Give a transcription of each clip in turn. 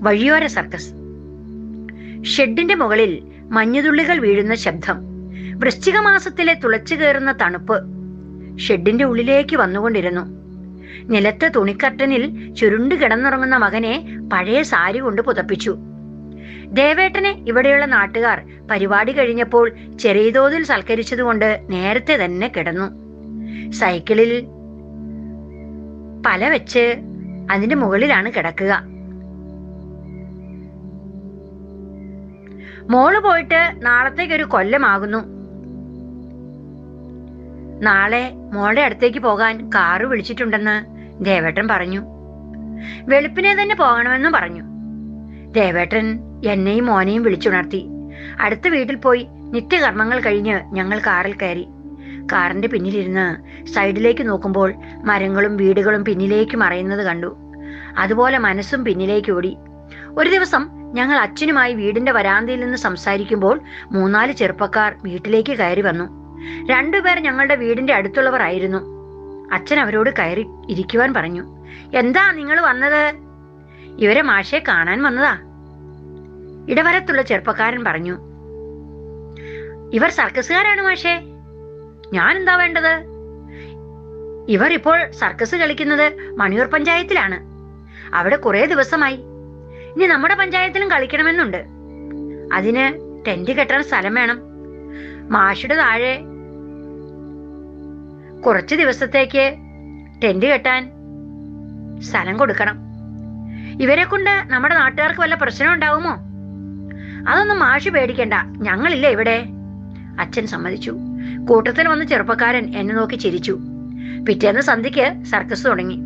വഴിയോര സർക്കസ്. ഷെഡിന്റെ മുകളിൽ മഞ്ഞുതുള്ളികൾ വീഴുന്ന ശബ്ദം. വൃശ്ചിക മാസത്തിലെ തുളച്ചു കയറുന്ന തണുപ്പ്. ഷെഡിന്റെ ഉള്ളിലേക്ക് വന്നുകൊണ്ടിരുന്നു. നിലത്തെ തുണിക്കട്ടനിൽ ചുരുണ്ടു കിടന്നുറങ്ങുന്ന മകനെ പഴയ സാരി കൊണ്ട് പുതപ്പിച്ചു. ദേവേട്ടനെ ഇവിടെയുള്ള നാട്ടുകാർ പരിപാടി കഴിഞ്ഞപ്പോൾ ചെറിയ തോതിൽ സൽക്കരിച്ചതുകൊണ്ട് നേരത്തെ തന്നെ കിടന്നു. സൈക്കിളിൽ പല വെച്ച് അതിന്റെ മുകളിലാണ് കിടക്കുക. മോൾ പോയിട്ട് നാളത്തേക്ക് ഒരു കൊല്ലമാകുന്നു. നാളെ മോളുടെ അടുത്തേക്ക് പോകാൻ കാറ് വിളിച്ചിട്ടുണ്ടെന്ന് ദേവേട്ടൻ പറഞ്ഞു. വെളുപ്പിനെ തന്നെ പോകണമെന്നും പറഞ്ഞു. ദേവേട്ടൻ എന്നെയും മോനെയും വിളിച്ചുണർത്തി. അടുത്ത വീട്ടിൽ പോയി നിത്യകർമ്മങ്ങൾ കഴിഞ്ഞ് ഞങ്ങൾ കാറിൽ കയറി. കാറിന്റെ പിന്നിലിരുന്ന് സൈഡിലേക്ക് നോക്കുമ്പോൾ മരങ്ങളും വീടുകളും പിന്നിലേക്ക് മറയുന്നത് കണ്ടു. അതുപോലെ മനസ്സും പിന്നിലേക്ക് ഓടി. ഒരു ദിവസം ഞങ്ങൾ അച്ഛനുമായി വീടിന്റെ വരാന്തയിൽ നിന്ന് സംസാരിക്കുമ്പോൾ മൂന്നാൽ ചെറുപ്പക്കാർ വീട്ടിലേക്ക് കയറി വന്നു. രണ്ടുപേർ ഞങ്ങളുടെ വീടിന്റെ അടുത്തുള്ളവർ ആയിരുന്നു. അച്ഛൻ അവരോട് കയറി ഇരിക്കുവാൻ പറഞ്ഞു എന്താ നിങ്ങൾ വന്നത്? ഇവരെ മാഷെ കാണാൻ വന്നതാ. ഇടവരത്തുള്ള ചെറുപ്പക്കാരൻ പറഞ്ഞു ഇവർ സർക്കസുകാരാണ് മാഷേ. ഞാൻ എന്താ വേണ്ടത്? ഇവർ ഇപ്പോൾ സർക്കസ് കളിക്കുന്നത് മണിയൂർ പഞ്ചായത്തിലാണ്. അവിടെ കുറേ ദിവസമായി ഇനി നമ്മുടെ പഞ്ചായത്തിലും കളിക്കണമെന്നുണ്ട്. അതിന് ടെന്റ് കെട്ടാൻ സ്ഥലം വേണം. മാഷുടെ താഴെ കുറച്ച് ദിവസത്തേക്ക് ടെന്റ് കെട്ടാൻ സ്ഥലം കൊടുക്കണം. ഇവരെ കൊണ്ട് നമ്മുടെ നാട്ടുകാർക്ക് വല്ല പ്രശ്നം ഉണ്ടാവുമോ? അതൊന്നും മാഷ് പേടിക്കണ്ട. ഞങ്ങളില്ല ഇവിടെ. അച്ഛൻ സമ്മതിച്ചു. കൂട്ടത്തിൽ വന്ന ചെറുപ്പക്കാരൻ എന്നെ നോക്കി ചിരിച്ചു. പിറ്റേന്ന് സന്ധ്യയ്ക്ക് സർക്കസ് തുടങ്ങി.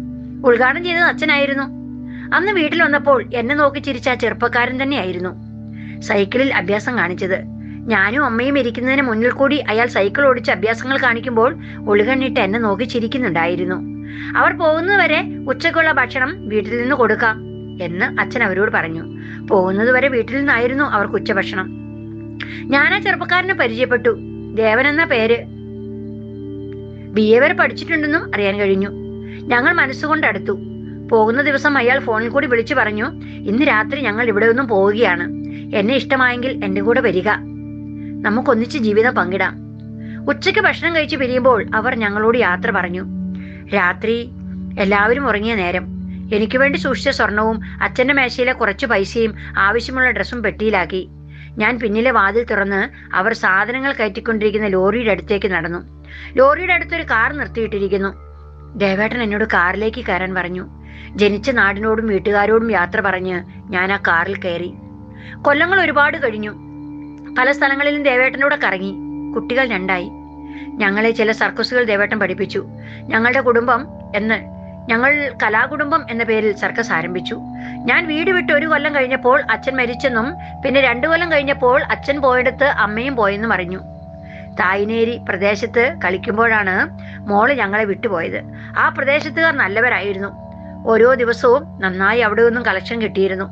ഉദ്ഘാടനം ചെയ്തത് അച്ഛനായിരുന്നു. അന്ന് വീട്ടിൽ വന്നപ്പോൾ എന്നെ നോക്കി ചിരിച്ച ചെറുപ്പക്കാരൻ തന്നെയായിരുന്നു. സൈക്കിളിൽ അഭ്യാസം കാണിച്ചത്. ഞാനും അമ്മയും ഇരിക്കുന്നതിന് മുന്നിൽ കൂടി അയാൾ സൈക്കിൾ ഓടിച്ച് അഭ്യാസങ്ങൾ കാണിക്കുമ്പോൾ ഒളികണ്ണിട്ട് എന്നെ നോക്കി ചിരിക്കുന്നുണ്ടായിരുന്നു. അവർ പോകുന്നതുവരെ ഉച്ചക്കുള്ള ഭക്ഷണം വീട്ടിൽ നിന്ന് കൊടുക്കാം എന്ന് അച്ഛൻ അവരോട് പറഞ്ഞു. പോകുന്നതുവരെ വീട്ടിൽ നിന്നായിരുന്നു അവർക്ക് ഉച്ചഭക്ഷണം. ഞാൻ ആ ചെറുപ്പക്കാരനെ പരിചയപ്പെട്ടു. ദേവൻ എന്ന പേര്. ബി എ വരെ പഠിച്ചിട്ടുണ്ടെന്നും അറിയാൻ കഴിഞ്ഞു. ഞങ്ങൾ മനസ്സുകൊണ്ട് അടുത്തു. പോകുന്ന ദിവസം അയാൾ ഫോണിൽ കൂടി വിളിച്ചു പറഞ്ഞു ഇന്ന് രാത്രി ഞങ്ങൾ ഇവിടെ ഒന്നും പോവുകയാണ്. എന്നെ ഇഷ്ടമായെങ്കിൽ എന്റെ കൂടെ വരിക. നമുക്കൊന്നിച്ച് ജീവിതം പങ്കിടാം. ഉച്ചയ്ക്ക് ഭക്ഷണം കഴിച്ചു പിരിയുമ്പോൾ അവർ ഞങ്ങളോട് യാത്ര പറഞ്ഞു. രാത്രി എല്ലാവരും ഉറങ്ങിയ നേരം. എനിക്ക് വേണ്ടി സൂക്ഷിച്ച സ്വർണവും അച്ഛന്റെ മേശയിലെ കുറച്ച് പൈസയും ആവശ്യമുള്ള ഡ്രസ്സും പെട്ടിയിലാക്കി. ഞാൻ പിന്നിലെ വാതിൽ തുറന്ന് അവർ സാധനങ്ങൾ കയറ്റിക്കൊണ്ടിരിക്കുന്ന ലോറിയുടെ അടുത്തേക്ക് നടന്നു. ലോറിയുടെ അടുത്തൊരു കാർ നിർത്തിയിട്ടിരിക്കുന്നു. ദേവേട്ടൻ എന്നോട് കാറിലേക്ക് കയറാൻ പറഞ്ഞു. ജനിച്ച നാടിനോടും വീട്ടുകാരോടും യാത്ര പറഞ്ഞ് ഞാൻ ആ കാറിൽ കയറി. കൊല്ലങ്ങൾ ഒരുപാട് കഴിഞ്ഞു. പല സ്ഥലങ്ങളിലും ദേവേട്ടനോടെ കറങ്ങി. കുട്ടികൾ രണ്ടായി. ഞങ്ങളെ ചില സർക്കസുകൾ ദേവേട്ടൻ പഠിപ്പിച്ചു. ഞങ്ങളുടെ കുടുംബം എന്ന് ഞങ്ങൾ കലാകുടുംബം എന്ന പേരിൽ സർക്കസ് ആരംഭിച്ചു. ഞാൻ വീട് വിട്ട് ഒരു കൊല്ലം കഴിഞ്ഞപ്പോൾ അച്ഛൻ മരിച്ചെന്നും പിന്നെ രണ്ടു കൊല്ലം കഴിഞ്ഞപ്പോൾ അച്ഛൻ പോയിടത്ത് അമ്മയും പോയെന്നും അറിഞ്ഞു. തായ്നേരി പ്രദേശത്ത് കളിക്കുമ്പോഴാണ് മോൾ ഞങ്ങളെ വിട്ടുപോയത്. ആ പ്രദേശത്തുകാർ നല്ലവരായിരുന്നു. ഓരോ ദിവസവും നന്നായി അവിടെ നിന്നും കളക്ഷൻ കിട്ടിയിരുന്നു.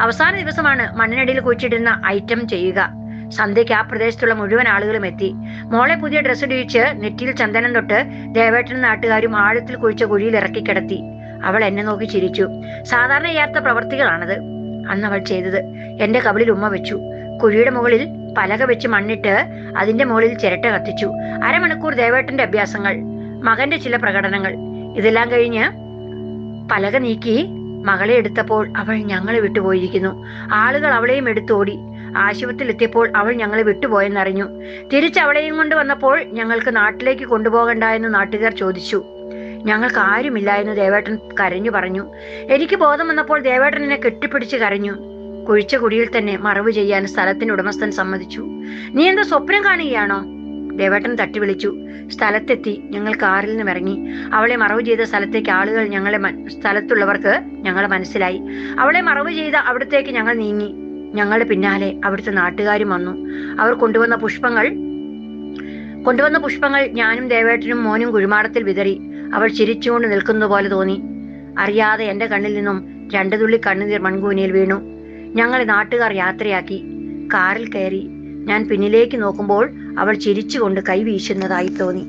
അവസാന ദിവസമാണ് മണ്ണിനടിയിൽ കുഴിച്ചിടുന്ന ഐറ്റം ചെയ്യുക. സന്ധ്യയ്ക്ക് ആ പ്രദേശത്തുള്ള മുഴുവൻ ആളുകളും എത്തി. മോളെ പുതിയ ഡ്രസ്സ് ഇടിയിച്ച് നെറ്റിയിൽ ചന്ദനം തൊട്ട് ദേവേട്ടനും നാട്ടുകാരും ആഴത്തിൽ കുഴിച്ച കുഴിയിൽ ഇറക്കി കിടത്തി. അവൾ എന്നെ നോക്കി ചിരിച്ചു. സാധാരണ ചെയ്യാത്ത പ്രവർത്തികളാണത്. അന്ന് അവൾ ചെയ്തത്. എന്റെ കവിളിൽ ഉമ്മ വെച്ചു. കുഴിയുടെ മുകളിൽ പലക വെച്ച് മണ്ണിട്ട് അതിന്റെ മുകളിൽ ചിരട്ട കത്തിച്ചു. അരമണിക്കൂർ ദേവേട്ടന്റെ അഭ്യാസങ്ങൾ മകന്റെ ചില പ്രകടനങ്ങൾ. ഇതെല്ലാം കഴിഞ്ഞ് പലക നീക്കി മകളെ എടുത്തപ്പോൾ അവൾ ഞങ്ങളെ വിട്ടുപോയിരിക്കുന്നു. ആളുകൾ അവളെയും എടുത്തോടി. ആശുപത്രിയിൽ എത്തിയപ്പോൾ അവൾ ഞങ്ങളെ വിട്ടുപോയെന്നറിഞ്ഞു. തിരിച്ച് അവളെയും കൊണ്ട് വന്നപ്പോൾ ഞങ്ങൾക്ക് നാട്ടിലേക്ക് കൊണ്ടുപോകണ്ട എന്ന് നാട്ടുകാർ ചോദിച്ചു. ഞങ്ങൾക്ക് ആരുമില്ല എന്ന് ദേവേട്ടൻ കരഞ്ഞു പറഞ്ഞു. എനിക്ക് ബോധം വന്നപ്പോൾ ദേവേട്ടൻ എന്നെ കെട്ടിപ്പിടിച്ച് കരഞ്ഞു. കുഴിച്ച കുടിയിൽ തന്നെ മറവ് ചെയ്യാൻ സ്ഥലത്തിന് ഉടമസ്ഥൻ സമ്മതിച്ചു. നീ എന്താ സ്വപ്നം കാണുകയാണോ? ദേവേട്ടൻ തട്ടി വിളിച്ചു സ്ഥലത്തെത്തി ഞങ്ങൾ കാറിൽ നിന്നും ഇറങ്ങി. അവളെ മറവ് ചെയ്ത സ്ഥലത്തേക്ക് ആളുകൾ ഞങ്ങളെ സ്ഥലത്തുള്ളവർക്ക് ഞങ്ങളെ മനസ്സിലായി. അവളെ മറവ് ചെയ്ത അവിടത്തേക്ക് ഞങ്ങൾ നീങ്ങി. ഞങ്ങളുടെ പിന്നാലെ അവിടുത്തെ നാട്ടുകാരും വന്നു. അവർ കൊണ്ടുവന്ന പുഷ്പങ്ങൾ കൊണ്ടുവന്ന പുഷ്പങ്ങൾ ഞാനും ദേവേട്ടനും മോനും കുഴിമാടത്തിൽ വിതറി. അവൾ ചിരിച്ചുകൊണ്ട് നിൽക്കുന്ന പോലെ തോന്നി. അറിയാതെ എന്റെ കണ്ണിൽ നിന്നും രണ്ടു തുള്ളി കണ്ണുനീർ മൺകൂനയിൽ വീണു. ഞങ്ങളെ നാട്ടുകാർ യാത്രയാക്കി. കാറിൽ കയറി. ഞാൻ പിന്നിലേക്ക് നോക്കുമ്പോൾ അവൾ ചിരിച്ചുകൊണ്ട് കൈവീശുന്നതായി തോന്നി.